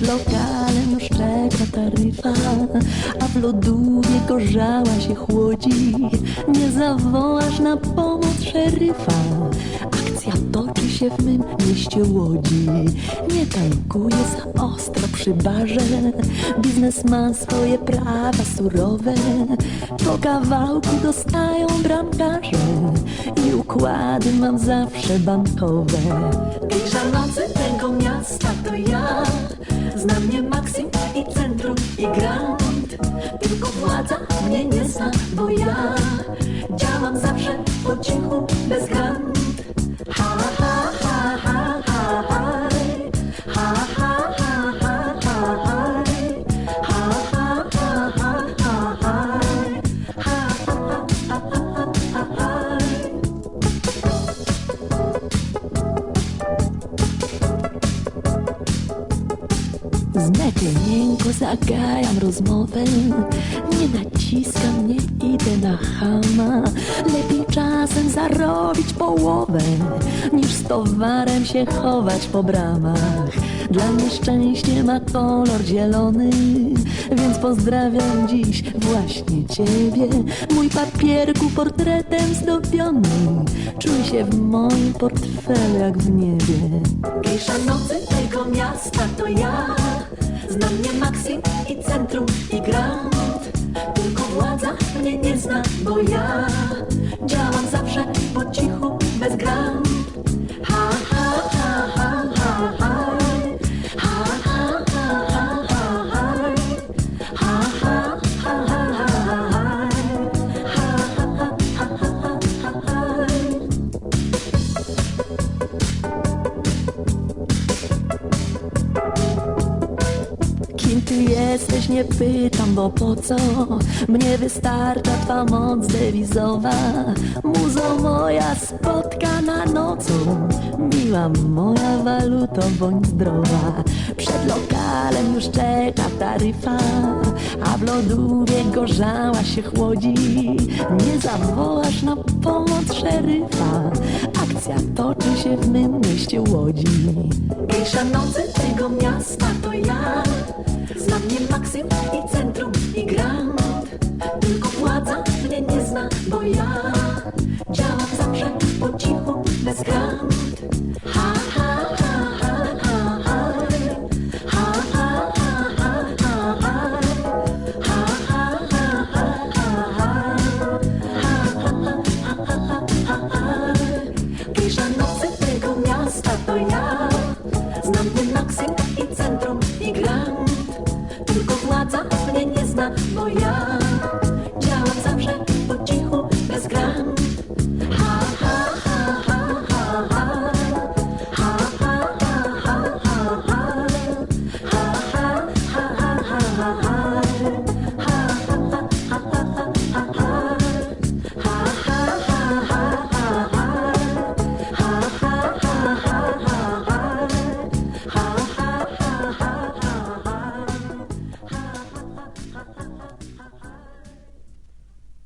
już czeka taryfa A w lodówie gorzała się chłodzi. Nie zawołasz na pomoc szeryfa. Akcja toczy się w mym mieście Łodzi. Nie tankuje za ostro przy barze. Biznes ma swoje prawa surowe Po kawałku dostają bramkarze. I układy mam zawsze bankowe. Pierwsza nocy tego miasta to ja Znam mnie Maksim i Centrum i Grand. Tylko władza mnie nie zna, bo ja Działam zawsze po cichu, bez grant Z mety miękko zagajam rozmowę. Nie naciskam, nie idę na chama Lepiej czasem zarobić połowę Niż z towarem się chować po bramach. Dla mnie szczęście ma kolor zielony Więc pozdrawiam dziś właśnie ciebie. Mój papierku portretem zdobiony Czuj się w moim portfelu jak w niebie. Pierwsza nocy tego miasta to ja Znam mnie Maksim i Centrum i Grand. Tylko władza mnie nie zna, bo ja Kim ty jesteś, nie pytam, bo po co? Mnie wystarcza twa moc dewizowa. Muzo moja spotkana nocą Miła moja waluto, bądź zdrowa. Przed lokalem już czeka taryfa A w lodówie gorzała się chłodzi. Nie zawołasz na pomoc szeryfa. Akcja toczy się w mym mieście Łodzi. Pierwsza nocy tego miasta to ja Maksym i Centrum i Grand. Tylko władza mnie nie zna, bo ja